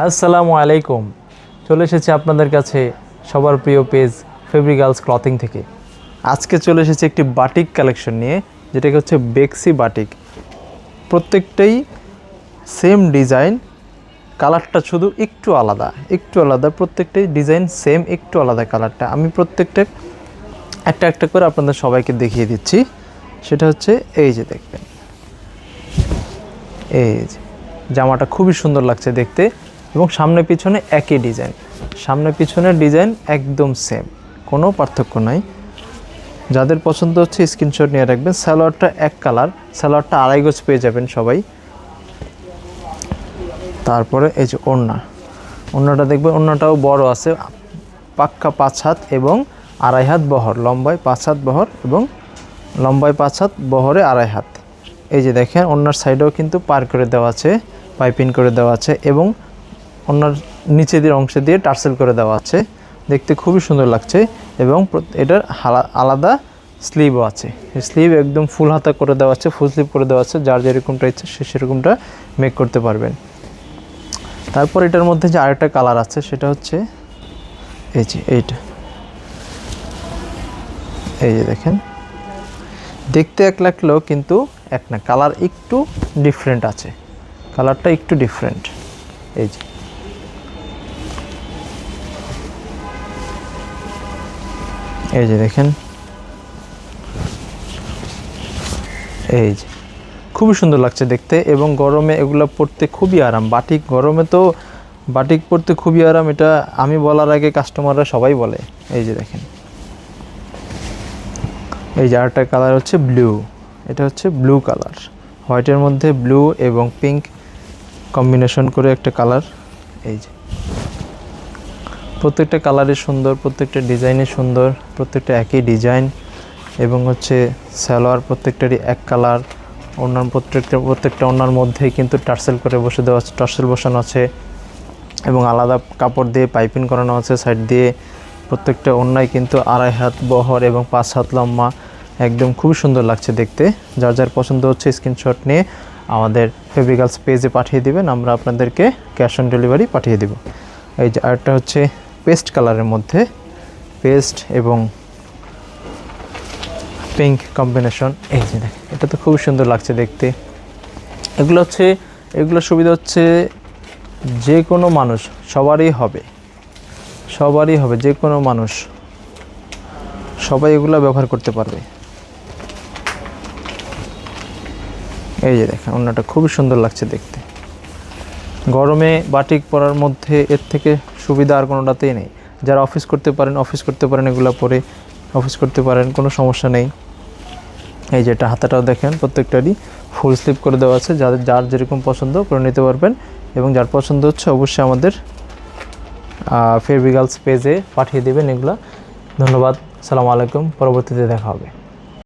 আসসালামু আলাইকুম। চলে এসেছি আপনাদের কাছে সবার প্রিয় পেজ ফেব্রি গার্লস ক্লথিং থেকে। আজকে চলে এসেছি একটি বাটিক কালেকশন নিয়ে, যেটাকে হচ্ছে বেক্সি বাটিক। প্রত্যেকটাই সেম ডিজাইন কালারটা শুধু একটু আলাদা একটু আলাদা, প্রত্যেকটাই ডিজাইন সেম একটু আলাদা কালারটা আমি প্রত্যেকটা, একটা একটা করে আপনাদের সবাইকে দেখিয়ে দিচ্ছি। সেটা হচ্ছে এই যে দেখবেন। এই যে, জামাটা খুবই সুন্দর লাগছে দেখতে। এবং সামনে পিছনে একই ডিজাইন। সামনে পিছনের ডিজাইন একদম সেম কোনো পার্থক্য নাই। যাদের পছন্দ হচ্ছে স্ক্রিনশট নিয়ে রাখবেন। স্যালোয়ারটা এক কালার স্যালোয়ারটা আড়াই গজ পেয়ে যাবেন সবাই। তারপরে এই যে ওড়না। ওড়নাটা দেখবেন, ওড়নাটাও বড় আছে, পাক্কা পাঁচ হাত এবং আড়াই হাত বহর, লম্বায় পাঁচ হাত বহর এবং লম্বায় পাঁচ হাত, বহরে আড়াই হাত। এই যে দেখেন ওনার সাইডেও কিন্তু পার করে দেওয়া আছে, পাইপিং করে দেওয়া আছে এবং ওনার নিচে দিয়ে অংশে দিয়ে টার্সেল করে দেওয়া আছে। দেখতে খুবই সুন্দর লাগছে এবং এটার আলাদা স্লিভও আছে। স্লিভ একদম ফুল হাতা করে দেওয়া আছে ফুল স্লিভ করে দেওয়া আছে। যার যেরকমটা ইচ্ছে সে সেরকমটা মেক করতে পারবেন। তারপর এটার মধ্যে যে আরেকটা কালার আছে সেটা হচ্ছে, এই যে এইটা। এই যে দেখেন। দেখতে এক লাগলেও কিন্তু এক না কালার একটু ডিফারেন্ট আছে। কালারটা একটু ডিফারেন্ট এই যে। এই যে দেখেন। এই যে। খুবই সুন্দর লাগছে দেখতে এবং গরমে এগুলো পরতে খুবই আরাম। বাটিক গরমে তো বাটিক পরতে খুবই আরাম, এটা আমি বলার আগে কাস্টমাররা সবাই বলে। এই যে দেখেন। এই যে আরেকটা কালার হচ্ছে ব্লু এটা হচ্ছে ব্লু কালার হোয়াইটের মধ্যে ব্লু এবং পিঙ্ক কম্বিনেশন করে একটা কালার এই যে। প্রত্যেকটা কালারই সুন্দর, প্রত্যেকটা ডিজাইনই সুন্দর, প্রত্যেকটা একই ডিজাইন এবং হচ্ছে সালোয়ার প্রত্যেকটারই এক কালার। ওনার প্রত্যেকটা প্রত্যেকটা ওনার মধ্যেই কিন্তু টার্সেল করে বসে দেওয়া আছে, টার্সেল বসানো আছে এবং আলাদা কাপড় দিয়ে পাইপিং করানো আছে সাইড দিয়ে। প্রত্যেকটা অন্যায় কিন্তু আড়াই হাত বহর এবং পাঁচ হাত লম্বা। একদম খুবই সুন্দর লাগছে দেখতে। যার যার পছন্দ হচ্ছে স্ক্রিনশট নিয়ে আমাদের ফেব্রিকালস পেজে পাঠিয়ে দিবেন, আমরা আপনাদেরকে ক্যাশ অন ডেলিভারি পাঠিয়ে দেব। এই যে আরেকটা হচ্ছে পেস্ট কালারের মধ্যে পেস্ট এবং পিঙ্ক কম্বিনেশন। এই যে এটা তো খুবই সুন্দর লাগছে দেখতে। এগুলো হচ্ছে, এগুলো সুবিধা হচ্ছে যে কোনো মানুষ, সবারই হবে। সবারই হবে, যে কোনো মানুষ। সবাই এগুলো ব্যবহার করতে পারবে। এই যে দেখেন অন্যটা খুবই সুন্দর লাগছে দেখতে। গরমে বাটিক পরার মধ্যে এর থেকে সুবিধা আর কোনোটাতেই নেই। যারা অফিস করতে পারেন অফিস করতে পারেন, এগুলো পরে অফিস করতে পারেন, কোনো সমস্যা নেই। এই যেটা হাতাটাও দেখেন, প্রত্যেকটারই ফুল স্লিপ করে দেওয়া আছে। যাদের, যার যেরকম পছন্দ করে নিতে পারবেন এবং যার পছন্দ হচ্ছে অবশ্যই আমাদের ফেরবিগালস পেজে পাঠিয়ে দেবেন এগুলা। ধন্যবাদ, সালামু আলাইকুম, পরবর্তীতে দেখা হবে।